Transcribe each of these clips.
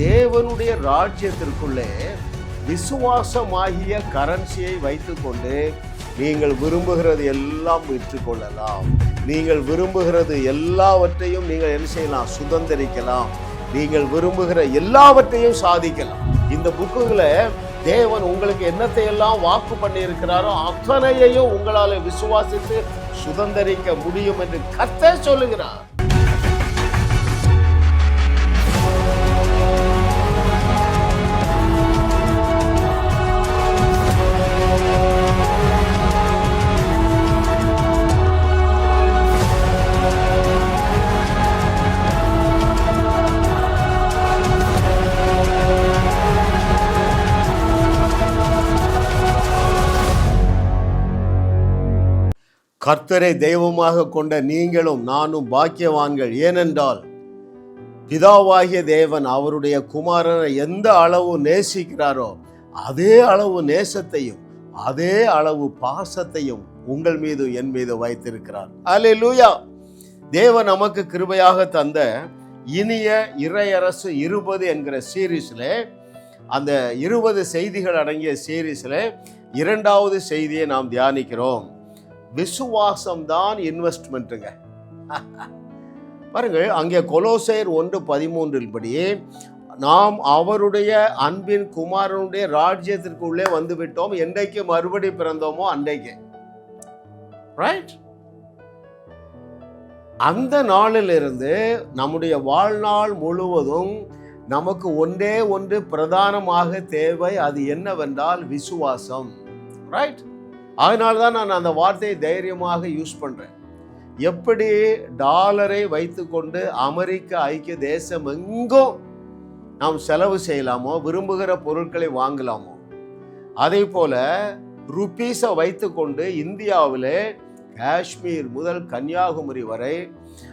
தேவனுடைய ராஜ்யத்திற்குள்ளே விசுவாசமாகிய கரன்சியை வைத்துக்கொண்டு நீங்கள் விரும்புகிறது எல்லாம் விற்றுக்கொள்ளலாம். நீங்கள் விரும்புகிறது எல்லாவற்றையும் நீங்கள் என்ன செய்யலாம்? சுதந்திரிக்கலாம். நீங்கள் விரும்புகிற எல்லாவற்றையும் சாதிக்கலாம். இந்த புக்குகளை தேவன் உங்களுக்கு என்னத்தை எல்லாம் வாக்கு பண்ணியிருக்கிறாரோ அத்தனையையும் உங்களால் விசுவாசித்து சுதந்திரிக்க முடியும் என்று கர்த்தர் சொல்லுகிறார். கர்த்தரை தெய்வமாக கொண்ட நீங்களும் நானும் பாக்கியவான்கள். ஏனென்றால் பிதாவாகிய தேவன் அவருடைய குமாரனை எந்த அளவு நேசிக்கிறாரோ அதே அளவு நேசத்தையும் அதே அளவு பாசத்தையும் உங்கள் மீது என் மீது வைத்திருக்கிறார். அலே லூயா தேவன் நமக்கு கிருபையாக தந்த இனிய இறையரசு இருபது என்கிற சீரீஸில் அந்த இருபது செய்திகள் அடங்கிய சீரீஸில் இரண்டாவது செய்தியை நாம் தியானிக்கிறோம். விசுவாசம் தான் இன்வெஸ்ட்மெண்ட்டுங்க பாருங்கள் அங்கே கொலோசேர் ஒன்று பதிமூன்றில் படி நாம் அவருடைய அன்பின் குமாரனுடைய ராஜ்யத்திற்குள்ளே வந்து விட்டோம் என்றைக்கு மறுபடி பிறந்தோமோ அன்றைக்கு. ரைட் அந்த நாளிலிருந்து நம்முடைய வாழ்நாள் முழுவதும் நமக்கு ஒன்றே ஒன்று பிரதானமாக தேவை அது என்னவென்றால் விசுவாசம். ரைட் அதனால தான் நான் அந்த வார்த்தையை தைரியமாக யூஸ் பண்ணுறேன் எப்படி டாலரை வைத்துக்கொண்டு அமெரிக்க ஐக்கிய தேசம் எங்கும் நாம் செலவு செய்யலாமோ விரும்புகிற பொருட்களை வாங்கலாமோ அதே போல ருப்பீஸை வைத்துக்கொண்டு இந்தியாவில் காஷ்மீர் முதல் கன்னியாகுமரி வரை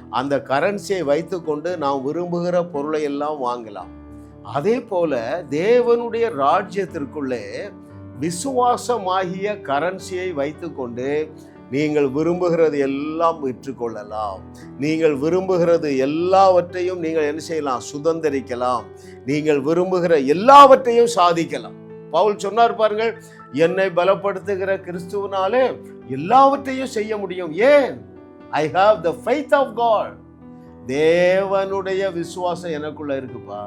அந்த கரன்சியை வைத்துக்கொண்டு நாம் விரும்புகிற பொருளை எல்லாம் வாங்கலாம். அதே போல தேவனுடைய ராஜ்யத்திற்குள்ளே விசுவாசமாகிய கரன்சியை வைத்துக்கொண்டு நீங்கள் விரும்புகிறது எல்லாம் விற்றுக்கொள்ளலாம். நீங்கள் விரும்புகிறது எல்லாவற்றையும் நீங்கள் என்ன செய்யலாம்? சுதந்திரிக்கலாம். நீங்கள் விரும்புகிற எல்லாவற்றையும் சாதிக்கலாம். பவுல் சொன்னார் பாருங்கள் என்னை பலப்படுத்துகிற கிறிஸ்துவனாலே எல்லாவற்றையும் செய்ய முடியும். ஏன்? I have the faith of God தேவனுடைய விசுவாசம் எனக்குள்ள இருக்குப்பா.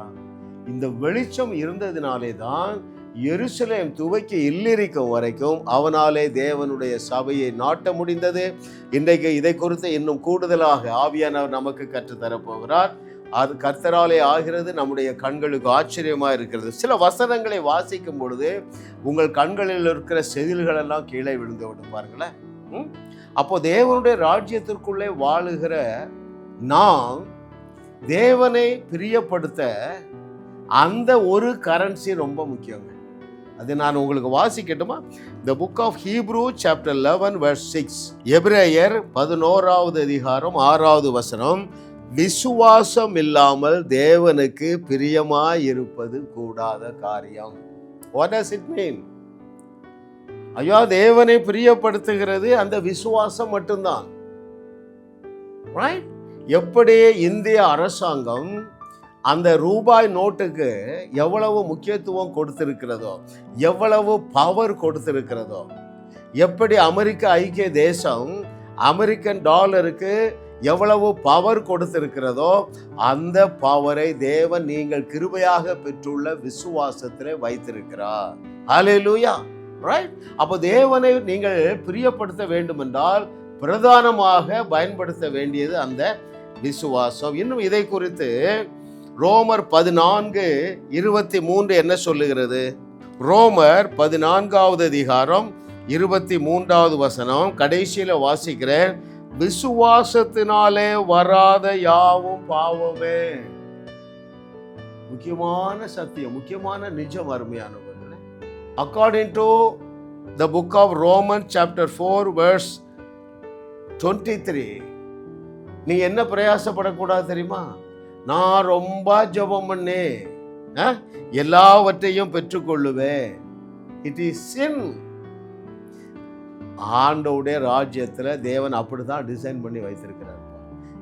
இந்த வெளிச்சம் இருந்ததினாலே தான் எருசலேம் துவக்கி இல்லிருக்கும் வரைக்கும் அவனாலே தேவனுடைய சபையை நாட்ட முடிந்தது. இன்றைக்கு இதை குறித்து இன்னும் கூடுதலாக ஆவியானவர் நமக்கு கற்றுத்தரப்போகிறார். அது கர்த்தராலே ஆகிறது நம்முடைய கண்களுக்கு ஆச்சரியமாக இருக்கிறது. சில வசனங்களை வாசிக்கும் பொழுது உங்கள் கண்களில் இருக்கிற செதில்கள் எல்லாம் கீழே விழுந்து விடும் பாருங்களேன். ம்? அப்போ தேவனுடைய ராஜ்யத்திற்குள்ளே வாழுகிற நாம் தேவனை பிரியப்படுத்த அந்த ஒரு கரன்சி ரொம்ப முக்கியங்க. அது நான் உங்களுக்கு வாசிக்கட்டுமா? The book of Hebrew chapter eleven verse six எப்ரேயர் பதினோராவது அதிகாரம் ஆறாவது வசனம். விசுவாசம் இல்லாமல் தேவனுக்கு பிரியமாய் இருப்பது கூடாத காரியம். வாட் does இட் மீன் ஐயா தேவனை பிரியப்படுத்துகிறது அந்த விசுவாசம் மட்டும்தான். எப்படி இந்திய அரசாங்கம் அந்த ரூபாய் நோட்டுக்கு எவ்வளவு முக்கியத்துவம் கொடுத்திருக்கிறதோ எவ்வளவு பவர் கொடுத்திருக்கிறதோ எப்படி அமெரிக்க ஐக்கிய தேசம் அமெரிக்கன் டாலருக்கு எவ்வளவு பவர் கொடுத்திருக்கிறதோ அந்த பவரை தேவன் நீங்கள் கிருபையாக பெற்றுள்ள விசுவாசத்தில் வைத்திருக்கிறார். அலையிலூயா ரைட் அப்போ தேவனை நீங்கள் பிரியப்படுத்த வேண்டும் என்றால் பிரதானமாக பயன்படுத்த வேண்டியது அந்த விசுவாசம். இன்னும் இதை குறித்து ரோமர் பதினான்கு இருபத்தி மூன்று என்ன சொல்லுகிறது? ரோமர் பதினான்காவது அதிகாரம் இருபத்தி மூன்றாவது வசனம். கடைசியில் வாசிக்கிறேன். விசுவாசத்தினாலே வராத யாவும் பாவமே. முக்கியமான சத்தியம் முக்கியமான நிஜம் அருமையானவர்களே. According to the book of Roman chapter four verse twenty three நீ என்ன பிரயாசப்படக்கூடாது தெரியுமா? நான் ரொம்ப ஜெபம் பண்ணேன் ஆ? எல்லாவற்றையும் பெற்றுக்கொள்ளுவேன். இட் இஸ் சின் ஆண்டவுடைய ராஜ்யத்தில் தேவன் அப்படி தான் டிசைன் பண்ணி வைத்திருக்கிறார்.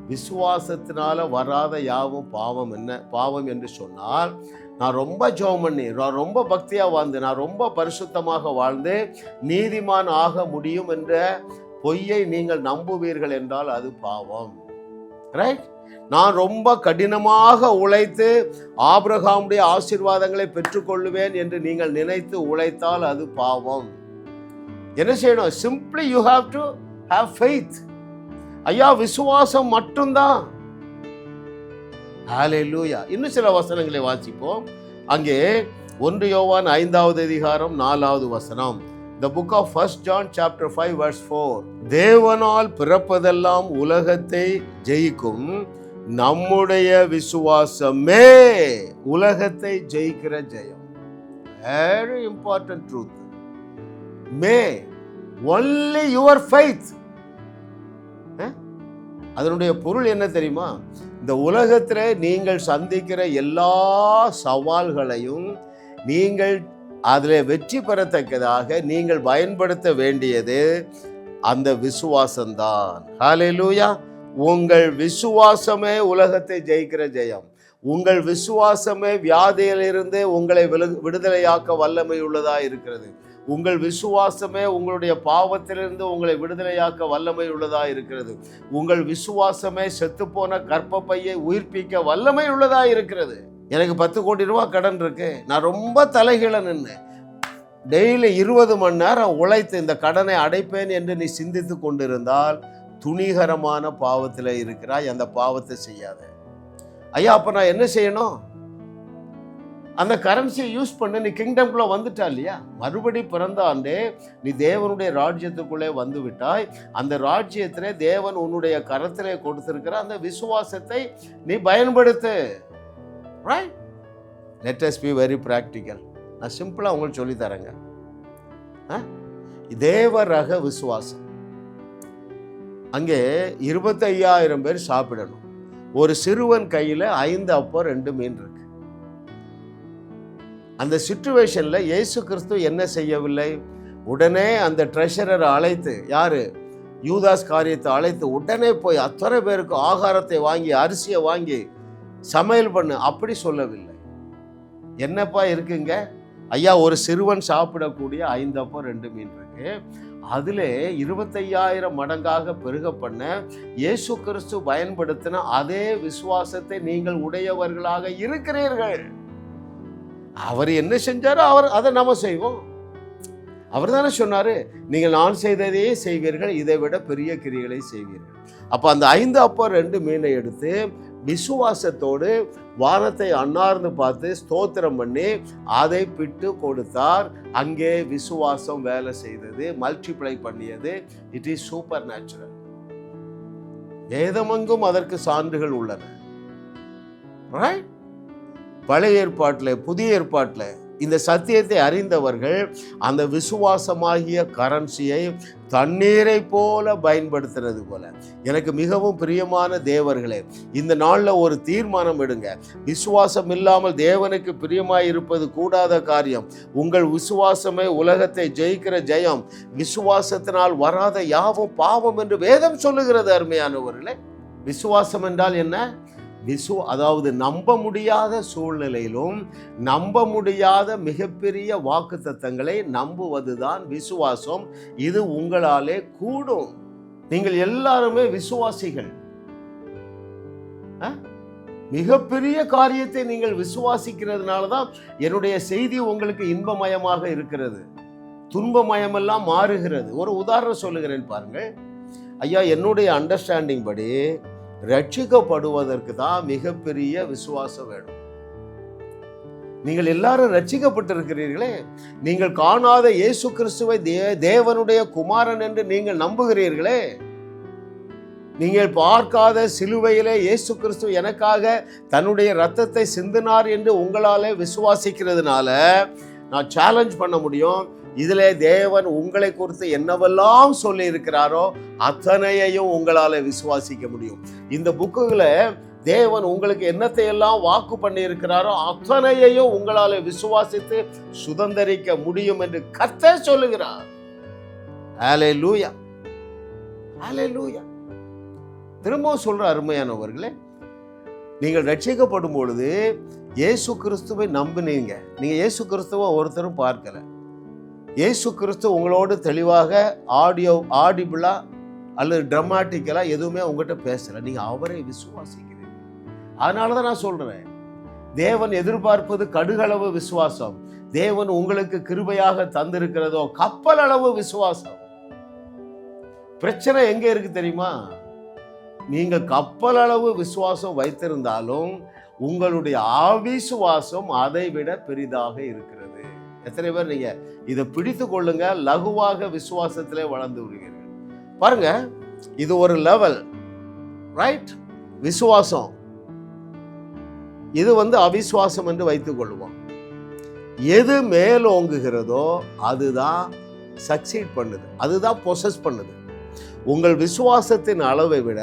விசுவாசத்தினால வராத யாவும் பாவம் என்ன? பாவம் என்று சொன்னால் நான் ரொம்ப ஜெபம் பண்ணி நான் ரொம்ப பக்தியாக வாழ்ந்து நான் ரொம்ப பரிசுத்தமாக வாழ்ந்து நீதிமான் ஆக முடியும் என்ற பொய்யை நீங்கள் நம்புவீர்கள் என்றால் அது பாவம். ரைட் நான் ரொம்ப கடினமாக உழைத்து ஆபிரகாமுடைய ஆசீர்வாதங்களை பெற்றுக்கொள்ளுவேன் என்று நீங்கள் நினைத்து உழைத்தால் அது பாவம். என்ன செய்யணும்? Simply you have to have faith ஐயா விசுவாசம் மட்டும்தான். லூயா இன்னும் சில வசனங்களை வாசிப்போம். அங்கே ஒன்று யோவான் ஐந்தாவது அதிகாரம் நாலாவது வசனம். The book of first John chapter five verse four தேவனால் பிறப்பதெல்லாம் உலகத்தை ஜெயிக்கும். நம்முடைய விசுவாசமே உலகத்தை ஜெயிக்கிற ஜெயம். Very important truth may only your faith அதனுடைய பொருள் என்ன தெரியுமா? இந்த உலகத்தில் நீங்கள் சந்திக்கிற எல்லா சவால்களையும் நீங்கள் அதில் வெற்றி பெறத்தக்கதாக நீங்கள் பயன்படுத்த வேண்டியது அந்த விசுவாசம்தான். லூயா உங்கள் விசுவாசமே உலகத்தை ஜெயிக்கிற ஜெயம். உங்கள் விசுவாசமே வியாதியிலிருந்து உங்களை விடுதலையாக்க வல்லமை உள்ளதா இருக்கிறது. உங்கள் விசுவாசமே உங்களுடைய பாவத்திலிருந்து உங்களை விடுதலையாக்க வல்லமை உள்ளதா இருக்கிறது. உங்கள் விசுவாசமே செத்துப்போன கர்ப்பப்பையை உயிர்ப்பிக்க வல்லமை உள்ளதா இருக்கிறது. எனக்கு பத்து கோடி ரூபா கடன் இருக்கு. நான் ரொம்ப தலைகீழ நின்று டெய்லி இருபது மணி நேரம் உழைத்து இந்த கடனை அடைப்பேன் என்று நீ சிந்தித்து கொண்டிருந்தால் துணிகரமான பாவத்தில் இருக்கிறாய் அந்த பாவத்தை செய்யாத. ஐயா அப்போ நான் என்ன செய்யணும்? அந்த கரன்சியை யூஸ் பண்ண நீ கிங்டம்குள்ளே வந்துட்டா இல்லையா? மறுபடி பிறந்த ஆண்டே நீ தேவனுடைய ராஜ்யத்துக்குள்ளே வந்து விட்டாய். அந்த ராஜ்யத்திலே தேவன் உன்னுடைய கரத்திலே கொடுத்திருக்கிற அந்த விசுவாசத்தை நீ பயன்படுத்து. Right let us be very practical நான் சிம்பிளாக உங்களுக்கு சொல்லித் தரேங்க. ஆ? தேவ ரக விசுவாசம். அங்கே இருபத்தையாயிரம் பேர் சாப்பிடணும். ஒரு சிறுவன் கையில் ஐந்து அப்போ ரெண்டு மீன் இருக்கு. அந்த சுச்சுவேஷனில் இயேசு கிறிஸ்து என்ன செய்யவில்லை? உடனே அந்த ட்ரெஷரரை அழைத்து யார்? யூதாஸ் காரியத்தை அழைத்து உடனே போய் அத்தனை பேருக்கு ஆகாரத்தை வாங்கி அரிசியை வாங்கி சமையல் பண்ணு அப்படி சொல்லவில்லை. என்னப்பா இருக்குங்க? ஐயா ஒரு சிறுவன் சாப்பிடக்கூடிய ஐந்து அப்போ ரெண்டு மீன் இருக்கு. அதில் இருபத்தையாயிரம் மடங்காக பெருக பண்ண இயேசு கிறிஸ்து பயன்படுத்தின அதே விசுவாசத்தை நீங்கள் உடையவர்களாக இருக்கிறீர்கள். அவர் என்ன செஞ்சாரோ அவர் அதை நம்ம செய்வோம். அவர் தானே சொன்னார் நீங்கள் நான் செய்ததையே செய்வீர்கள் இதை விட பெரிய கிரிகளை செய்வீர்கள். அப்போ அந்த ஐந்து அப்போ ரெண்டு மீனை எடுத்து விசுவாசத்தோடு வானத்தை அன்னார்ந்து பார்த்து ஸ்தோத்திரம் பண்ணி அதை பிட்டு கொடுத்தார். அங்கே விசுவாசம் வேலை செய்தது மல்டிப்ளை பண்ணியது. இட் இஸ் சூப்பர் நேச்சுரல் வேதமங்கும் அதற்கு சான்றுகள் உள்ளன. பழைய ஏற்பாட்டில் புதிய ஏற்பாட்டில் இந்த சத்தியத்தை அறிந்தவர்கள் அந்த விசுவாசமாகிய கரன்சியை தண்ணீரை போல பயன்படுத்துறது போல. எனக்கு மிகவும் பிரியமான தேவர்களே இந்த நாளில் ஒரு தீர்மானம் எடுங்க. விசுவாசம் இல்லாமல் தேவனுக்கு பிரியமாய் இருப்பது கூடாத காரியம். உங்கள் விசுவாசமே உலகத்தை ஜெயிக்கிற ஜெயம். விசுவாசத்தினால் வராத யாவும் பாவம் என்று வேதம் சொல்லுகிறது அருமையானவர்களே. விசுவாசம் என்றால் என்ன? விசு அதாவது நம்ப முடியாத சூழ்நிலையிலும் நம்ப முடியாத மிகப்பெரிய வாக்குத்தத்தங்களை நம்புவதுதான் விசுவாசம். இது உங்களாலே கூடும். நீங்கள் எல்லாருமே விசுவாசிகள். மிகப்பெரிய காரியத்தை நீங்கள் விசுவாசிக்கிறதுனால தான் என்னுடைய செய்தி உங்களுக்கு இன்பமயமாக இருக்கிறது. துன்பமயமெல்லாம் மாறுகிறது. ஒரு உதாரணம் சொல்லுகிறேன் பாருங்கள். ஐயா என்னுடைய அண்டர்ஸ்டாண்டிங் படி ரட்சிக்கப்படுவதற்கு தான் மிகப்பெரிய விசுவாசம் வேணும். நீங்கள் எல்லாரும் ரட்சிக்கப்பட்டிருக்கிறீர்களே. நீங்கள் காணாத இயேசு கிறிஸ்துவை தே தேவனுடைய குமாரன் என்று நீங்கள் நம்புகிறீர்களே. நீங்கள் பார்க்காத சிலுவையிலே இயேசு கிறிஸ்து எனக்காக தன்னுடைய ரத்தத்தை சிந்தினார் என்று உங்களாலே விசுவாசிக்கிறதுனால நான் சேலஞ்ச் பண்ண முடியும். இதிலே தேவன் உங்களை குறித்து என்னவெல்லாம் சொல்லி இருக்கிறாரோ அத்தனையையும் உங்களால் விசுவாசிக்க முடியும். இந்த புக்குகளை தேவன் உங்களுக்கு என்னத்தை எல்லாம் வாக்கு பண்ணி இருக்கிறாரோ அத்தனையையும் உங்களால் விசுவாசித்து சுதந்தரிக்க முடியும் என்று கர்த்தர் சொல்லுகிறார். ஆலே லூயா திரும்பவும் சொல்ற அருமையானவர்களே நீங்கள் ரட்சிக்கப்படும் பொழுது இயேசு கிறிஸ்துவை நம்பினீங்க. நீங்கள் இயேசு கிறிஸ்துவை ஒருத்தரும் பார்க்கலை. இயேசு கிறிஸ்து உங்களோடு தெளிவாக ஆடியோ ஆடிபிளா அல்லது ட்ரமாட்டிக்கலாக எதுவுமே உங்கள்கிட்ட பேசலை. நீங்கள் அவரை விசுவாசிக்கிறீங்க அதனால தான் நான் சொல்கிறேன் தேவன் எதிர்பார்ப்பது கடுகளவு விசுவாசம். தேவன் உங்களுக்கு கிருபையாக தந்திருக்கிறதோ கப்பல் அளவு விசுவாசம். பிரச்சனை எங்கே இருக்கு தெரியுமா? நீங்கள் கப்பல் அளவு விசுவாசம் வைத்திருந்தாலும் உங்களுடைய அவிசுவாசம் அதை விட பெரிதாக இருக்கிறது. எத்தனை பேர் நீங்க இதை பிடித்து கொள்ளுங்க லகுவாக விசுவாசத்திலே வளர்ந்து விடுவீர்கள் பாருங்க இது ஒரு லெவல் ரைட் விசுவாசம். இது வந்து அவிசுவாசம் என்று வைத்துக் கொள்வோம். எது மேலோங்குகிறதோ அதுதான் சக்சீட் பண்ணுது அதுதான் பொசஸ் பண்ணுது. உங்கள் விசுவாசத்தின் அளவை விட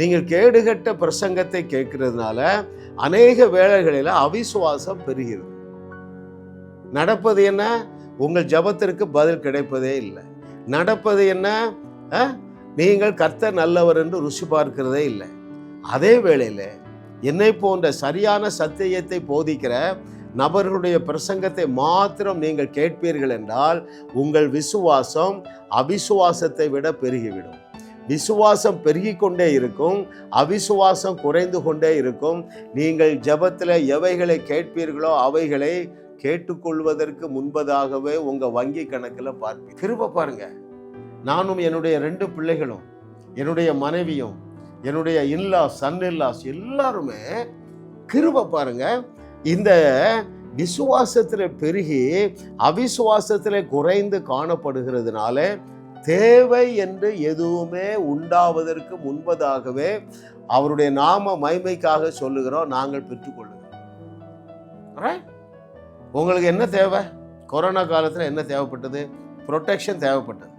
நீங்கள் கேடுகட்ட பிரசங்கத்தை கேட்கறதுனால அநேக வேளைகளில் அவிசுவாசம் பெறுகிறது நடப்பது என்ன? உங்கள் ஜபத்திற்கு பதில் கிடைப்பதே இல்லை. நடப்பது என்ன? நீங்கள் கர்த்தர் நல்லவர் என்று ருசி பார்க்கிறதே இல்லை. அதே வேளையில் என்னை போன்ற சரியான சத்தியத்தை போதிக்கிற நபர்களுடைய பிரசங்கத்தை மாத்திரம் நீங்கள் கேட்பீர்கள் என்றால் உங்கள் விசுவாசம் அவிசுவாசத்தை விட பெருகிவிடும். விசுவாசம் பெருகி கொண்டே இருக்கும் அவிசுவாசம் குறைந்து கொண்டே இருக்கும். நீங்கள் ஜெபத்தில் எவைகளை கேட்பீர்களோ அவைகளை கேட்டுக்கொள்வதற்கு முன்பதாகவே உங்க வங்கி கணக்கில் பார்ப்பேன் திரும்ப பாருங்க. நானும் என்னுடைய ரெண்டு பிள்ளைகளும் என்னுடைய மனைவியும் என்னுடைய இன்லாஸ் சன் இன்லாஸ் எல்லாருமே கிருப பாருங்க. இந்த விசுவாசத்தில் பெருகி அவிசுவாசத்தில் குறைந்து காணப்படுகிறதுனால தேவை என்று எதுவுமே உண்டாவதற்கு முன்பதாகவே அவருடைய நாம மைமைக்காக சொல்லுகிறோம். நாங்கள் பெற்றுக்கொள்ளுகிறோம். ரைட் உங்களுக்கு என்ன தேவை? கொரோனா காலத்தில் என்ன தேவைப்பட்டது? ப்ரொட்டெக்ஷன் தேவைப்பட்டது.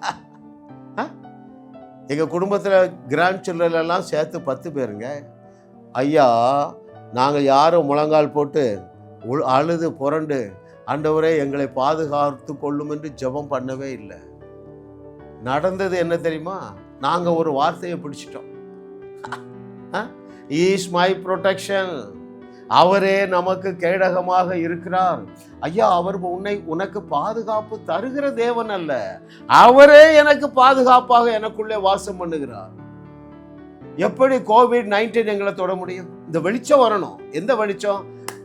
எங்கள் குடும்பத்தில் கிராண்ட் சில்ட்ரன்லாம் சேர்த்து பத்து பேருங்க. ஐயா நாங்கள் யாரும் முழங்கால் போட்டு அழுது புரண்டு ஆண்டவரே எங்களை பாதுகாத்து கொள்ளும் என்று ஜெபம் பண்ணவே இல்லை. நடந்தது என்ன தெரியுமா? நாங்கள் ஒரு வார்த்தையை பிடிச்சிட்டோம். ஈஸ் மை ப்ரொடெக்ஷன் அவரே நமக்கு கேடகமாக இருக்கிறார். ஐயா அவர் உன்னை உனக்கு பாதுகாப்பு தருகிற தேவன் அல்ல. அவரே எனக்கு பாதுகாப்பாக எனக்குள்ளே வாசம் பண்ணுகிறார். எப்படி கோவிட் நைன்டீன் எங்களை தொட முடியும்? இந்த வெளிச்சம் வரணும். எந்த வெளிச்சம்?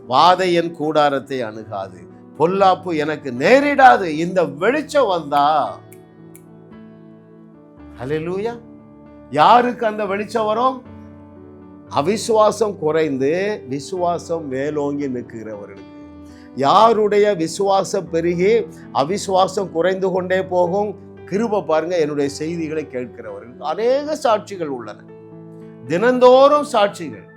வாதை என் கூடாரத்தை அணுகாது. பொல்லாப்பு எனக்கு நேரிடாது. இந்த வெளிச்சம் வந்தா. ஹalleluya யாருக்கு அந்த வெளிச்சம் வரும்? அவிசுவாசம் குறைந்து விசுவாசம் மேலோங்கி நிற்கிறவர்களுக்கு. யாருடைய விசுவாசம் பெருகி அவிசுவாசம் குறைந்து கொண்டே போகும்? கிருப பாருங்க என்னுடைய செய்திகளை கேட்கிறவர்கள் அநேக சாட்சிகள் உள்ளன. தினந்தோறும் சாட்சிகள்.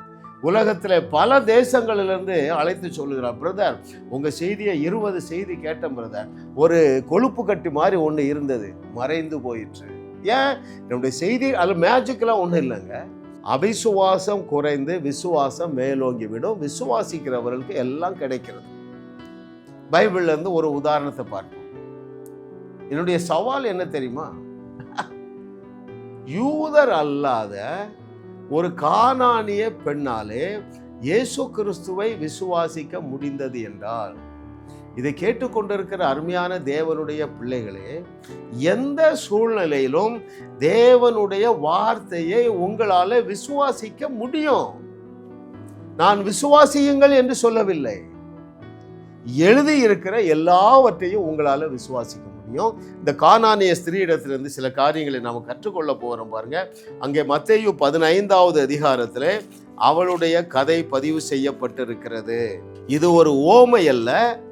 உலகத்தில் பல தேசங்களிலிருந்து அழைத்து சொல்லுகிறார் பிரதர் உங்கள் செய்தியை இருபது செய்தி கேட்டேன் பிரதர். ஒரு கொழுப்பு கட்டி மாதிரி ஒன்று இருந்தது. மறைந்து போயிற்று. ஏன்? என்னுடைய செய்தி அது மேஜிக்கெலாம் ஒன்றும் இல்லைங்க. அவிசுவாசம் குறைந்து விசுவாசம் மேலோங்கி விடும். விசுவாசிக்கிறவர்களுக்கு எல்லாம் கிடைக்கிறது. பைபிள்ல இருந்து ஒரு உதாரணத்தை பார்ப்போம். என்னுடைய சவால் என்ன தெரியுமா? யூதர் அல்லாத ஒரு கானானிய பெண்ணாலே இயேசு கிறிஸ்துவை விசுவாசிக்க முடிந்தது என்றால் இதை கேட்டுக்கொண்டிருக்கிற அருமையான தேவனுடைய பிள்ளைகளே எந்த சூழ்நிலையிலும் தேவனுடைய வார்த்தையை உங்களால் விசுவாசிக்க முடியும். நான் விசுவாசியுங்கள் என்று சொல்லவில்லை. எழுதி இருக்கிற எல்லாவற்றையும் உங்களால் விசுவாசிக்க முடியும். இந்த காணானிய ஸ்திரீயிடத்திலிருந்து சில காரியங்களை நாம் கற்றுக்கொள்ள போகிறோம் பாருங்க. அங்கே மத்தேயு பதினைந்தாவது அதிகாரத்தில் அவளுடைய கதை பதிவு செய்யப்பட்டிருக்கிறது. இது ஒரு ஓமை அல்ல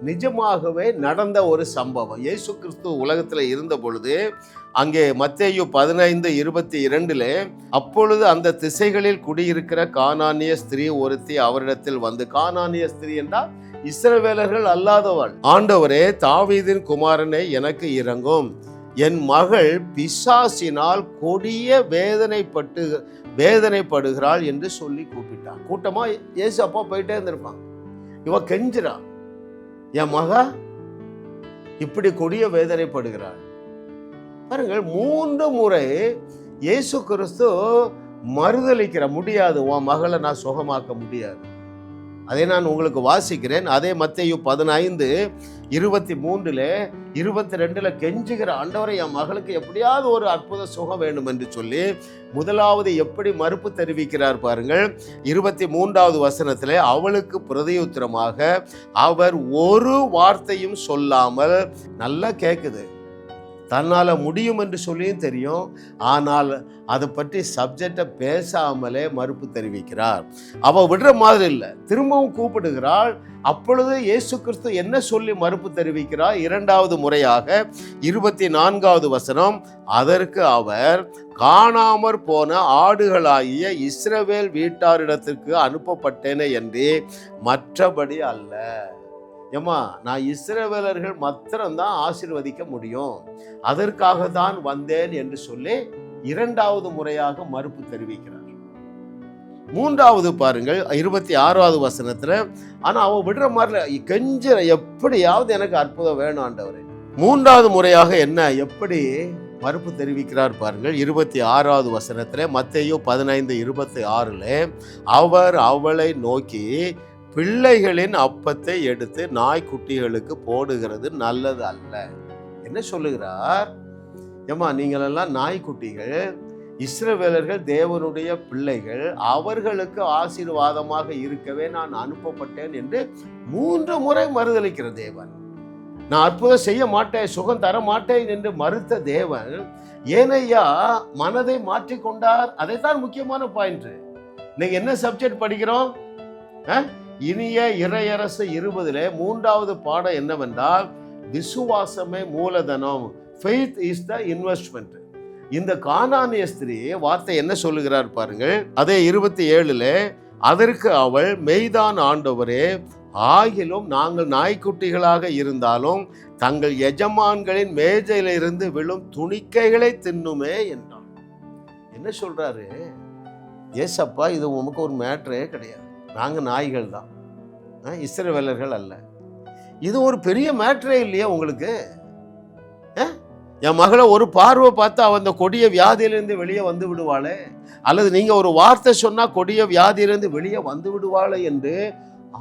நிஜமாகவே நடந்த ஒரு சம்பவம். இயேசு கிறிஸ்து உலகத்தில் இருந்த பொழுது அங்கே மத்தேயு பதினைந்து இருபத்தி இரண்டில் அப்பொழுது அந்த திசைகளில் குடியிருக்கிற கானானிய ஸ்திரீ ஒருத்தி அவரிடத்தில் வந்து கானானிய ஸ்திரீ என்றால் இஸ்ரவேலர்கள் அல்லாதவள். ஆண்டவரே தாவீதின் குமாரனை எனக்கு இறங்கும் என் மகள் பிசாசினால் கொடிய வேதனைப்பட்டு வேதனைப்படுகிறாள் என்று சொல்லி கூப்பிட்டான். கூட்டமா ஏசு அப்பா போயிட்டே இருந்திருப்பான். இவ கெஞ்சிறான் என் மகா இப்படி கொடிய வேதனைப்படுகிறாள். பாருங்கள் மூன்று முறை இயேசு கிறிஸ்து மறுதளிக்கிற முடியாது. உன் மகளை நான் சுகமாக்க முடியாது. அதை நான் உங்களுக்கு வாசிக்கிறேன். அதே மத்தையு பதினைந்து இருபத்தி மூன்றில் இருபத்தி ரெண்டில் கெஞ்சுகிற ஆண்டவரை என் மகளுக்கு எப்படியாவது ஒரு அற்புத சுகம் வேண்டும் என்று சொல்லி முதலாவது எப்படி மறுப்பு தெரிவிக்கிறார் பாருங்கள். இருபத்தி மூன்றாவது வசனத்தில் அவளுக்கு பிரதியுத்திரமாக அவர் ஒரு வார்த்தையும் சொல்லாமல் நல்லா கேட்குது தன்னால் முடியும் என்று சொல்லியும் தெரியும். ஆனால் அதை பற்றி சப்ஜெக்டை பேசாமலே மறுப்பு தெரிவிக்கிறார். அவள் விடுற மாதிரி இல்லை. திரும்பவும் கூப்பிடுகிறாள். அப்பொழுது இயேசு கிறிஸ்து என்ன சொல்லி மறுப்பு தெரிவிக்கிறார்? இரண்டாவது முறையாக இருபத்தி நான்காவது வசனம். அதற்கு அவர் காணாமற் போன ஆடுகளாகிய இஸ்ரவேல் வீட்டாரிடத்திற்கு அனுப்பப்பட்டேனே என்று மற்றபடி அல்ல. ஏம்மா நான் இஸ்ரவேலர்கள் மாத்திரம்தான் ஆசிர்வதிக்க முடியும். அதற்காக தான் வந்தேன் என்று சொல்லி இரண்டாவது முறையாக மறுப்பு தெரிவிக்கிறார். மூன்றாவது பாருங்கள் இருபத்தி ஆறாவது வசனத்துல ஆனா அவன் விடுற மாதிரி கெஞ்ச எப்படியாவது எனக்கு அற்புதம் வேணும் மூன்றாவது முறையாக என்ன எப்படி மறுப்பு தெரிவிக்கிறார் பாருங்கள் இருபத்தி ஆறாவது வசனத்துல மத்தையோ பதினைந்து இருபத்தி ஆறுல அவர் அவளை நோக்கி பிள்ளைகளின் அப்பத்தை எடுத்து நாய்க்குட்டிகளுக்கு போடுகிறது நல்லது அல்ல என்ன சொல்லுகிறார்? ஏம்மா நீங்களெல்லாம் நாய்க்குட்டிகள் இஸ்ரவேலர்கள் தேவனுடைய பிள்ளைகள் அவர்களுக்கு ஆசீர்வாதமாக இருக்கவே நான் அனுப்பப்பட்டேன் என்று மூன்று முறை மறுதளிக்கிற தேவன். நான் அற்புதம் செய்ய மாட்டேன் சுகம் தர மாட்டேன் என்று மறுத்த தேவன் ஏனையா மனதை மாற்றிக்கொண்டார். அதைத்தான் முக்கியமான பாயிண்ட் இன்னைக்கு என்ன சப்ஜெக்ட் படிக்கிறோம்? இனிய இறையரசு இருபதில் மூன்றாவது பாடம் என்னவென்றால் விசுவாசமே மூலதனம். ஃபெய்த் இஸ் த இன்வெஸ்ட்மெண்ட் இந்த காணானிய ஸ்திரீ வார்த்தை என்ன சொல்லுகிறார் பாருங்கள். அதே இருபத்தி ஏழுல அதற்கு அவள் மெய்தான் ஆண்டவரே ஆகிலும் நாங்கள் நாய்க்குட்டிகளாக இருந்தாலும் தங்கள் எஜமான்களின் மேஜையிலிருந்து விழும் துணிக்கைகளை தின்னுமே என்றான். என்ன சொல்றாரு? ஏசப்பா இது உமக்கு ஒரு மேட்ரே கிடையாது. நாங்கள் நாய்கள் தான். ஆ, இஸ்ரவேலர்கள் அல்ல. இது ஒரு பெரிய மேட்ரே இல்லையா உங்களுக்கு? ஆ? என் மகளை ஒரு பார்வை பார்த்து அவ அந்த கொடிய வியாதியிலிருந்து வெளியே வந்து விடுவாளே. அல்லது நீங்கள் ஒரு வார்த்தை சொன்னால் கொடிய வியாதியிலிருந்து வெளியே வந்து விடுவாளே என்று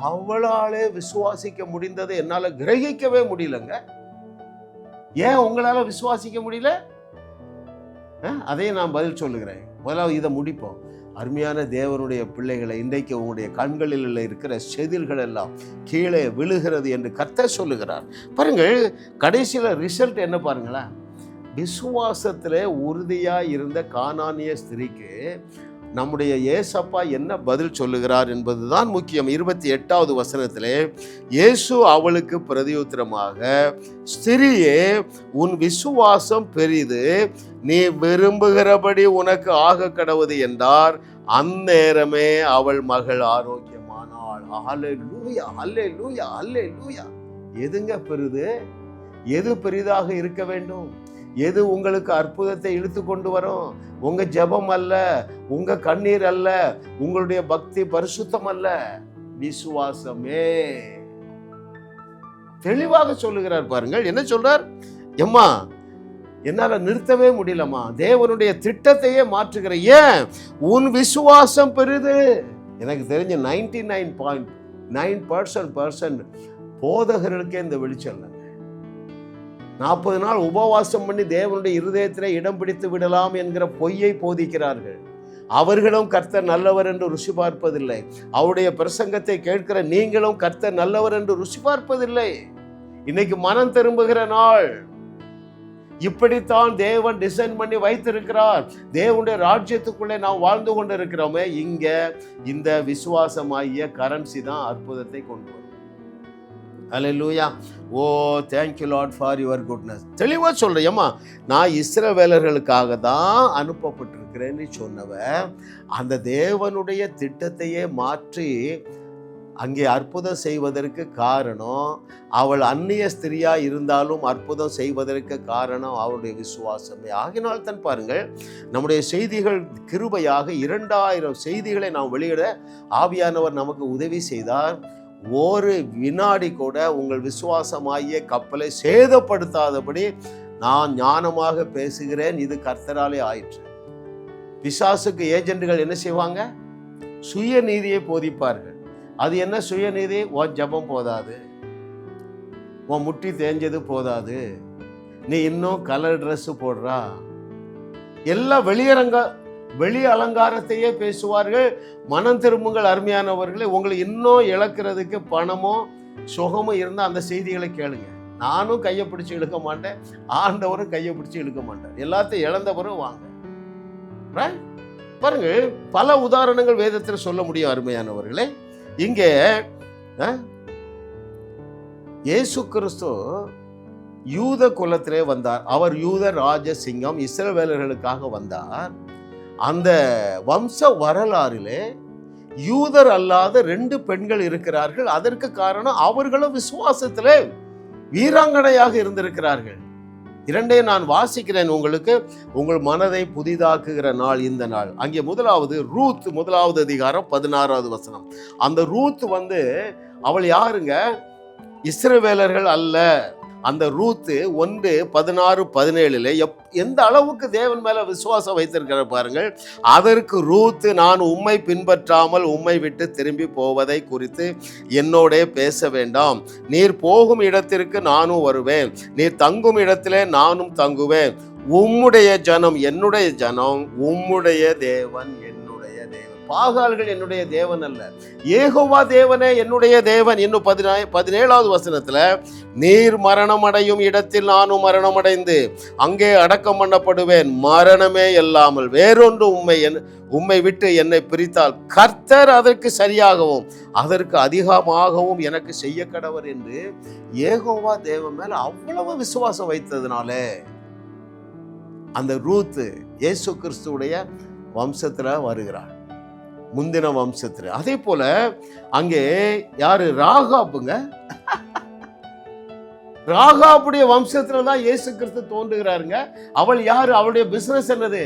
அவளாலே விசுவாசிக்க முடிந்ததை என்னால் கிரகிக்கவே முடியலங்க. ஏன் உங்களால் விசுவாசிக்க முடியல? ஆ, அதையும் நான் பதில் சொல்லுகிறேன். முதலாவது இதை முடிப்போம். அருமையான தேவனுடைய பிள்ளைகளை இன்றைக்கு உங்களுடைய கண்களில் இருக்கிற செதில்கள் எல்லாம் கீழே விழுகிறது என்று கர்த்தர் சொல்லுகிறார். பாருங்கள் கடைசியில் ரிசல்ட் என்ன பாருங்களேன்? விசுவாசத்தில் உறுதியாக இருந்த கானானிய ஸ்திரீக்கு நம்முடைய ஏசப்பா என்ன பதில் சொல்லுகிறார் என்பதுதான் முக்கியம். இருபத்தி எட்டாவது வசனத்திலே இயேசு அவளுக்கு பிரதியுத்திரமாக ஸ்திரியே உன் விசுவாசம் பெரிது நீ விரும்புகிறபடி உனக்கு ஆக கடவுது என்றார். அந்நேரமே அவள் மகள் ஆரோக்கியமானாள். அல்லே லூயா அல்லே லூயா அல்லே லூயா எதுங்க பெரிது? எது பெரிதாக இருக்க வேண்டும்? எது உங்களுக்கு அற்புதத்தை இழுத்து கொண்டு வரும்? உங்க ஜெபம் அல்ல உங்க கண்ணீர் அல்ல உங்களுடைய பக்தி பரிசுத்தம் அல்ல. விசுவாசமே. தெளிவாக சொல்லுகிறார் பாருங்கள். என்ன சொல்றார்? எம்மா என்னால் நிறுத்தவே முடியலம்மா. தேவனுடைய திட்டத்தையே மாற்றுகிற ஏன்? உன் விசுவாசம் பெறுது எனக்கு தெரிஞ்ச ninety nine point nine percent percent போதகர்களுக்கே இந்த வெளிச்சம் நாற்பது நாள் உபவாசம் பண்ணி தேவனுடைய இருதயத்தில் இடம் பிடித்து விடலாம் என்கிற பொய்யை போதிக்கிறார்கள். அவர்களும் கர்த்தர் நல்லவர் என்று ருசி பார்ப்பதில்லை. அவருடைய பிரசங்கத்தை கேட்கிற நீங்களும் கர்த்தர் நல்லவர் என்று ருசி பார்ப்பதில்லை. இன்னைக்கு மனம் திரும்புகிற நாள். இப்படித்தான் தேவன் டிசைன் பண்ணி வைத்திருக்கிறார். தேவனுடைய ராஜ்யத்துக்குள்ளே நாம் வாழ்ந்து கொண்டு இருக்கிறோமே இங்கே இந்த விசுவாசமாகிய கரன்சி தான் அற்புதத்தை கொண்டு வரும். லூயா ஓ thank you Lord for your goodness தெளிவாக சொல்கிறேம்மா நான் இஸ்ரவேலர்களுக்காக தான் அனுப்பப்பட்டிருக்கிறேன்னு சொன்னவ அந்த தேவனுடைய திட்டத்தையே மாற்றி அங்கே அற்புதம் செய்வதற்கு காரணம் அவள் அந்நிய ஸ்திரியா இருந்தாலும் அற்புதம் செய்வதற்கு காரணம் அவளுடைய விசுவாசமே. ஆகினால் தான் பாருங்கள் நம்முடைய செய்திகள் கிருபையாக இரண்டாயிரம் செய்திகளை நாம் வெளியிட ஆவியானவர் நமக்கு உதவி செய்தார். ஒரு வினாடி கூட உங்கள் விசுவாசமாகிய கப்பலை சேதப்படுத்தாதபடி நான் ஞானமாக பேசுகிறேன் இது கர்த்தராலே ஆயிற்று. பிசாசுக்கு ஏஜென்ட்டுகள் என்ன செய்வாங்க? சுயநீதியை போதிப்பார்கள். அது என்ன சுயநிதி? உன் ஜெபம் போதாது. உன் முட்டி தேஞ்சது போதாது. நீ இன்னும் கலர் ட்ரெஸ் போடுறா. எல்லாம் வெளியரங்க வெளி அலங்காரத்தையே பேசுவார்கள். மனம் திரும்புங்கள் அருமையானவர்களே. உங்களை இன்னும் இழக்கிறதுக்கு பணமோ சுகமோ இருந்தால் அந்த செய்திகளை கேளுங்க. நானும் கையை பிடிச்சி இழுக்க மாட்டேன். ஆண்டவரும் கையை பிடிச்சி இழுக்க மாட்டேன் எல்லாத்தையும் இழந்தவரும் வாங்க. பாருங்கள் பல உதாரணங்கள் வேதத்தில் சொல்ல முடியும் அருமையானவர்களே. இங்கே இயேசு கிறிஸ்து யூத குலத்திலே வந்தார். அவர் யூத ராஜசிங்கம் இஸ்ரவேலர்களுக்காக வந்தார். அந்த வம்ச வரலாறிலே யூதர் அல்லாத ரெண்டு பெண்கள் இருக்கிறார்கள். அதற்கு காரணம் அவர்களும் விசுவாசத்திலே வீராங்கனையாக இருந்திருக்கிறார்கள். இரண்டையும் நான் வாசிக்கிறேன் உங்களுக்கு உங்கள் மனதை புதிதாக்குகிற நாள் இந்த நாள். அங்கே முதலாவது ரூத் முதலாவது அதிகாரம் பதினாறாவது வசனம். அந்த ரூத் வந்து அவள் யாருங்க? இஸ்ரவேலர்கள் அல்ல. அந்த ரூத்து ஒன்று பதினாறு பதினேழுல எப் எந்த அளவுக்கு தேவன் மேலே விசுவாசம் வைத்திருக்கிற பாருங்கள். அதற்கு ரூத்து நான் உம்மை பின்பற்றாமல் உம்மை விட்டு திரும்பி போவதை குறித்து என்னோடே பேச வேண்டாம். நீர் போகும் இடத்திற்கு நானும் வருவேன். நீர் தங்கும் இடத்திலே நானும் தங்குவேன். உம்முடைய ஜனம் என்னுடைய ஜனம் உம்முடைய தேவன் என் பாகால்கள் என்னுடைய தேவன் அல்ல. ஏகோவா தேவனே என்னுடைய தேவன். இன்னும் பதினா பதினேழாவது வசனத்துல நீர் மரணம் அடையும் இடத்தில் நானும் மரணம் அடைந்து அங்கே அடக்கம் பண்ணப்படுவேன். மரணமே இல்லாமல் வேறொன்று உண்மை என் உம்மை விட்டு என்னை பிரித்தால் கர்த்தர் அதற்கு சரியாகவும் அதற்கு அதிகமாகவும் எனக்கு செய்ய கடவர் என்று ஏகோவா தேவன் மேல அவ்வளவு விசுவாசம் வைத்ததுனாலே அந்த ரூத்து இயேசு கிறிஸ்துடைய வம்சத்தில் வருகிறாள் முந்தின வம்சத்துல. அதே போல அங்கே யாரு? ராகாப்புங்க ராகாப்புடைய வம்சத்துல தான் இயேசு கிறிஸ்து தோன்றுகிறாருங்க. அவள் யாரு? அவளுடைய பிசினஸ் என்னது?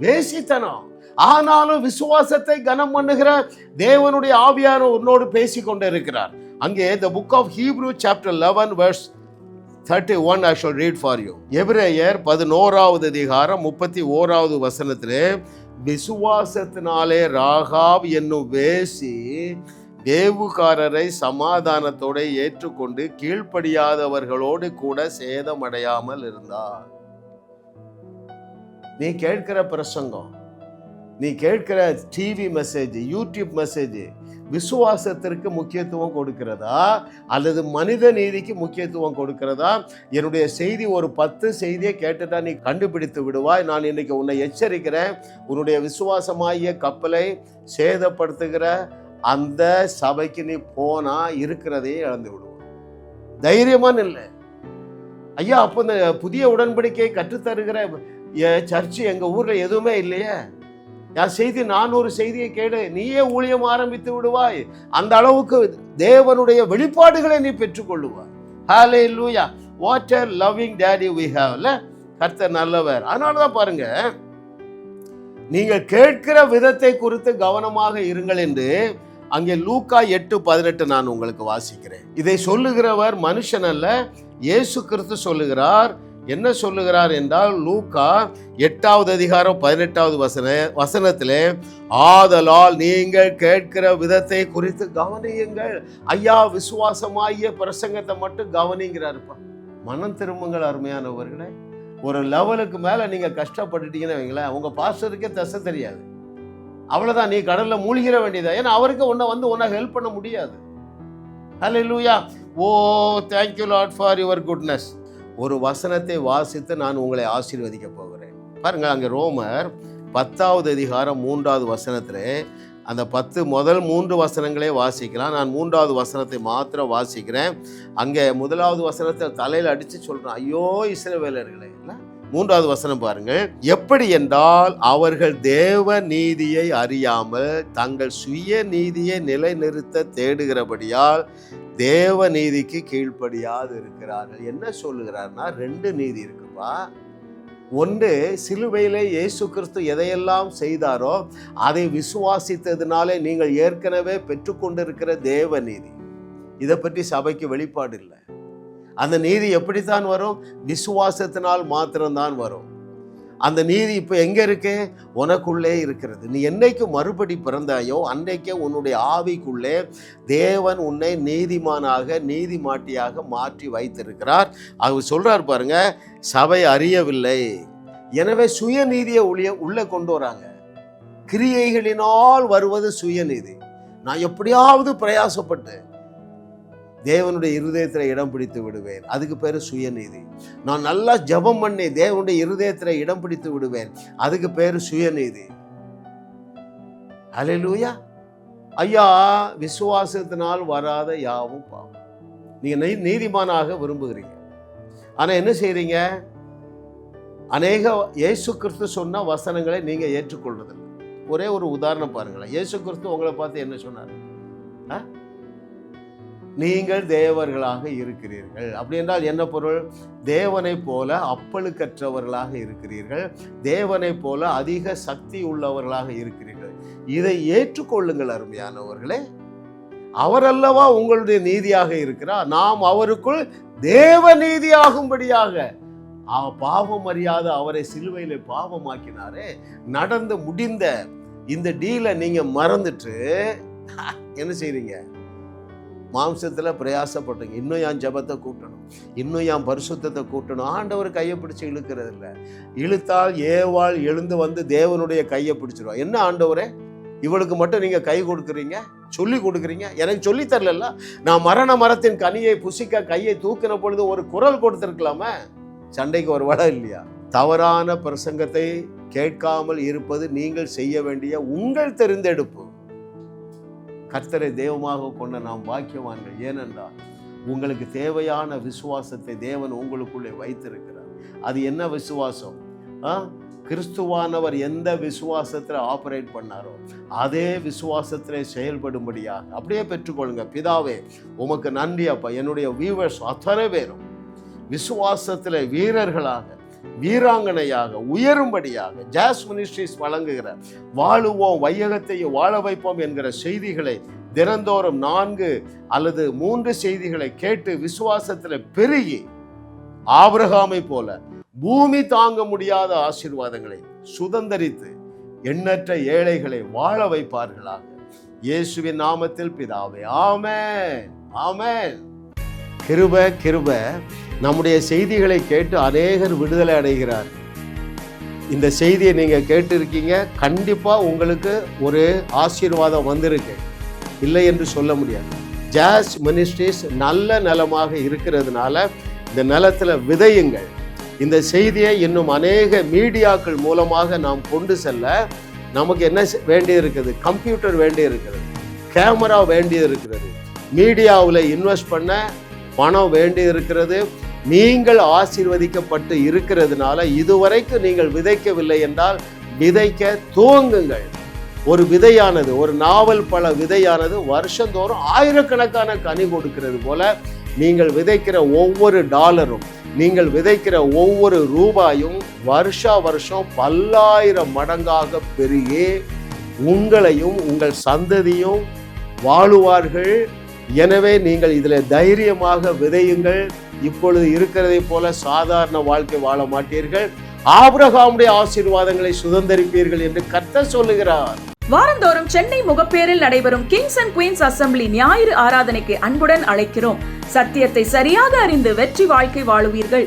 வேசித்தனம். ஆனாலும் விசுவாசத்தை கனம் பண்ணுகிற தேவனுடைய ஆவியான உன்னோடு பேசி கொண்டு இருக்கிறார் அங்கே the book of Hebrew chapter eleven verse thirty one I shall read for you எபிரேயர் பதினோராவது அதிகாரம் முப்பத்தி ஓராவது வசனத்திலே விசுவாசத்தினாலே ராகாவ் என்னும் வேசி வேவுகாரரை சமாதானத்தோட ஏற்றுக்கொண்டு கீழ்ப்படியாதவர்களோடு கூட சேதமடையாமல் இருந்தார். நீ கேட்கிற பிரசங்கம் நீ கேட்கிற டிவி மெசேஜ் யூடியூப் மெசேஜ் விசுவாசத்திற்கு முக்கியத்துவம் கொடுக்கிறதா? அல்லது மனித நீதிக்கு முக்கியத்துவம் கொடுக்கிறதா? என்னுடைய செய்தி ஒரு பத்து செய்தியை கேட்டுட்டா நீ கண்டுபிடித்து விடுவாய். நான் இன்னைக்கு உன்னை எச்சரிக்கிறேன். உன்னுடைய விசுவாசமாகிய கப்பலை சேதப்படுத்துகிற அந்த சபைக்கு நீ போனா இருக்கிறதையே இழந்து விடுவோம். தைரியமான இல்லை. ஐயா அப்போ இந்த புதிய உடன்படிக்கையை கற்றுத்தருகிற சர்ச்சு எங்கள் ஊரில் எதுவுமே இல்லையே? யார் செய்தி நானூறு செய்தியை கேடு. நீயே ஊழியம் ஆரம்பித்து விடுவாய். அந்த அளவுக்கு தேவனுடைய வெளிப்பாடுகளை நீ பெற்றுக்கொள்ளுவாய். Hallelujah what are loving daddy we ஹாவ்ல கர்த்தர் நல்லவர். அதனால தான் பாருங்க நீங்கள் கேட்கிற விதத்தை குறித்து கவனமாக இருங்கள் என்று அங்கே லூக்கா எட்டு பதினெட்டு நான் உங்களுக்கு வாசிக்கிறேன். இதை சொல்லுகிறவர் மனுஷன் அல்ல இயேசு கிறிஸ்து சொல்லுகிறார் என்ன சொல்லுகிறார் என்றால் லூக்கா எட்டாவது அதிகாரம் பதினெட்டாவது வசன வசனத்தில் ஆதலால் நீங்கள் கேட்கிற விதத்தை குறித்து கவனியுங்கள். ஐயா விசுவாசமாகிய பிரசங்கத்தை மட்டும் கவனிங்கிறாருப்பா. மனம் திரும்புங்கள் அருமையானவர்களே. ஒரு லெவலுக்கு மேலே நீங்கள் கஷ்டப்பட்டுட்டீங்கன்னு வைங்களேன் உங்கள் பாஸ்டருக்கே தசை தெரியாது. அவ்வளோதான் நீ கடலில் மூழ்கிற வேண்டியதா? ஏன்னா அவருக்கு உன்னை வந்து உன்னை ஹெல்ப் பண்ண முடியாது. Hallelujah oh thank you Lord for your goodness ஒரு வசனத்தை வாசித்து நான் உங்களை ஆசீர்வதிக்க போகிறேன். பாருங்கள் அங்கே ரோமர் பத்தாவது அதிகாரம் மூன்றாவது வசனத்தில் அந்த பத்து முதல் மூன்று வசனங்களே வாசிக்கலாம். நான் மூன்றாவது வசனத்தை மாத்திரம் வாசிக்கிறேன். அங்கே முதலாவது வசனத்தை தலையில் அடித்து சொல்கிறேன் ஐயோ இஸ்ரவேலர்களே. இல்லை மூன்றாவது வசனம் பாருங்கள் எப்படி என்றால் அவர்கள் தேவ நீதியை அறியாமல் தங்கள் சுய நீதியை நிலைநிறுத்த தேடுகிறபடியால் தேவ நீதிக்கு கீழ்ப்படியாது இருக்கிறார்கள் என்ன சொல்லுகிறார்னா ரெண்டு நீதி இருக்குப்பா. ஒன்று சிலுவையிலே இயேசு கிறிஸ்து எதையெல்லாம் செய்தாரோ அதை விசுவாசித்ததுனாலே நீங்கள் ஏற்கனவே பெற்றுக்கொண்டிருக்கிற தேவ நீதி இதை பற்றி சபைக்கு வெளிப்பாடு இல்லை. அந்த நீதி எப்படித்தான் வரும்? விசுவாசத்தினால் மாத்திரம்தான் வரும். அந்த நீதி இப்போ எங்கே இருக்கு? உனக்குள்ளே இருக்கிறது. நீ என்னைக்கு மறுபடி பிறந்தாயோ அன்னைக்கே உன்னுடைய ஆவிக்குள்ளே தேவன் உன்னை நீதிமானாக நீதிமாட்டியாக மாற்றி வைத்திருக்கிறார். அவர் சொல்கிறார் பாருங்க சபை அறியவில்லை. எனவே சுயநீதியை ஒளிய உள்ளே கொண்டு வராங்க. கிரியைகளினால் வருவது சுயநீதி. நான் எப்படியாவது பிரயாசப்பட்டேன் தேவனுடைய இருதயத்தில் இடம் பிடித்து விடுவேன். அதுக்கு பேர் சுயநீதி. நான் நல்லா ஜெபம் பண்ணி தேவனுடைய இருதயத்தில் இடம் பிடித்து விடுவேன். அதுக்கு பேர் சுயநீதி. ஹalleluya ஐயா விசுவாசத்தினால் வராத யாவும் பாவம். நீங்கள் நீ- நீதிமானாக விரும்புகிறீங்க. ஆனால் என்ன செய்கிறீங்க அநேக இயேசு கிறிஸ்து சொன்ன வசனங்களை நீங்கள் ஏற்றுக்கொள்றதில்லை. ஒரே ஒரு உதாரணம் பாருங்களேன். இயேசு கிறிஸ்து உங்களை பார்த்து என்ன சொன்னார்? ஆ? நீங்கள் தேவர்களாக இருக்கிறீர்கள். அப்படி என்றால் என்ன பொருள்? தேவனைப் போல அப்பழுக்கற்றவர்களாக இருக்கிறீர்கள். தேவனைப் போல அதிக சக்தி உள்ளவர்களாக இருக்கிறீர்கள். இதை ஏற்றுக்கொள்ளுங்கள் அருமையானவர்களே. அவரல்லவா உங்களுடைய நீதியாக இருக்கிறார். நாம் அவருக்குள் தேவ நீதியாகும்படியாக. பாவம் அறியாத அவரை சிலுவையில் பாவமாக்கினாரே. நடந்து முடிந்த இந்த டீலை நீங்கள் மறந்துட்டு என்ன செய்றீங்க? மாம்சத்தில் பிரயாசப்பட்டீங்க இன்னும் என் ஜெபத்தை கூட்டணும் இன்னும் என் பரிசுத்தத்தை கூட்டணும். ஆண்டவர் கையை பிடிச்சி இழுக்கிறது இல்லை. இழுத்தால் ஏவாள் எழுந்து வந்து தேவனுடைய கையை பிடிச்சிருவா. என்ன ஆண்டவரே? இவளுக்கு மட்டும் நீங்கள் கை கொடுக்குறீங்க? சொல்லி கொடுக்குறீங்க? எனக்கு சொல்லி தரல நான் மரண மரத்தின் கனியை புசிக்க கையை தூக்கின பொழுது ஒரு குரல் கொடுத்துருக்கலாமே? சண்டைக்கு ஒரு வடம் இல்லையா? தவறான பிரசங்கத்தை கேட்காமல் இருப்பது நீங்கள் செய்ய வேண்டிய உங்கள் தெரிந்தெடுப்பு. கர்த்தரை தெய்வமாக கொண்ட நாம் பாக்கியவான்கள். ஏனென்றால் உங்களுக்கு தேவையான விசுவாசத்தை தேவன் உங்களுக்குள்ளே வைத்திருக்கிறார். அது என்ன விசுவாசம்? ஆ? கிறிஸ்துவானவர் எந்த விசுவாசத்தில் ஆப்ரேட் பண்ணாரோ அதே விசுவாசத்தில் செயல்படும்படியாக. அப்படியே பெற்றுக்கொள்ளுங்க. பிதாவே உமக்கு நன்றி அப்பா. என்னுடைய வியூவர்ஸ் அத்தனை பேரும். விசுவாசத்தில் வீரர்களாக வீராங்கனையாக உயரும்படியாக ஜாஸ் மினிஸ்ட்ரிஸ் வழங்குகிற வாழுவோம் வையகத்தையும் வாழ வைப்போம் என்கிற செய்திகளை தினந்தோறும் நான்கு அல்லது மூன்று செய்திகளை கேட்டு விசுவாசத்தில் பெருகி ஆபிரகாமை போல பூமி தாங்க முடியாத ஆசீர்வாதங்களை சுதந்தரித்து எண்ணற்ற ஏழைகளை வாழ வைப்பார்களாக. இயேசுவின் நாமத்தில் பிதாவே ஆமே ஆமென். கிருப கிருப. நம்முடைய செய்திகளை கேட்டு அநேகர் விடுதலை அடைகிறார். இந்த செய்தியை நீங்கள் கேட்டிருக்கீங்க. கண்டிப்பாக உங்களுக்கு ஒரு ஆசீர்வாதம் வந்திருக்கு. இல்லை என்று சொல்ல முடியாது. ஜாஸ் மினிஸ்ட்ரிஸ் நல்ல நிலமாக இருக்கிறதுனால இந்த நிலத்தில் விதையுங்கள். இந்த செய்தியை இன்னும் அநேக மீடியாக்கள் மூலமாக நாம் கொண்டு செல்ல நமக்கு என்ன செ- வேண்டி இருக்குது? கம்ப்யூட்டர் வேண்டி இருக்கிறது கேமரா வேண்டி இருக்கிறது மீடியாவில் இன்வெஸ்ட் பண்ண பணம் வேண்டி இருக்கிறது நீங்கள் ஆசீர்வதிக்கப்பட்டு இருக்கிறதுனால இதுவரைக்கும் நீங்கள் விதைக்கவில்லை என்றால் விதைக்க துவங்குங்கள். ஒரு விதையானது ஒரு நாவல் பல விதையானது வருஷந்தோறும் ஆயிரக்கணக்கான கனி கொடுக்கிறது போல நீங்கள் விதைக்கிற ஒவ்வொரு டாலரும் நீங்கள் விதைக்கிற ஒவ்வொரு ரூபாயும் வருஷா வருஷம் பல்லாயிரம் மடங்காக பெருகி உங்களையும் உங்கள் சந்ததியும் வாழுவார்கள். எனவே நீங்கள் இதில் தைரியமாக விதையுங்கள். இப்பொழுது இருக்கிறதை போல சாதாரண வாழ்க்கை வாழ மாட்டீர்கள். ஆபிரகாமுடைய ஆசீர்வாதங்களை சுதந்தரிப்பீர்கள் என்று கர்த்தர் சொல்லுகிறார். வாரந்தோறும் சென்னை முகப்பேரில் நடைபெறும் கிங்ஸ் அண்ட் குயின்ஸ் அசெம்பிளி ஞாயிறு ஆராதனைக்கு அன்புடன் அழைக்கிறோம். சத்தியத்தை சரியாக அறிந்து வெற்றி வாழ்க்கை வாழுவீர்கள்.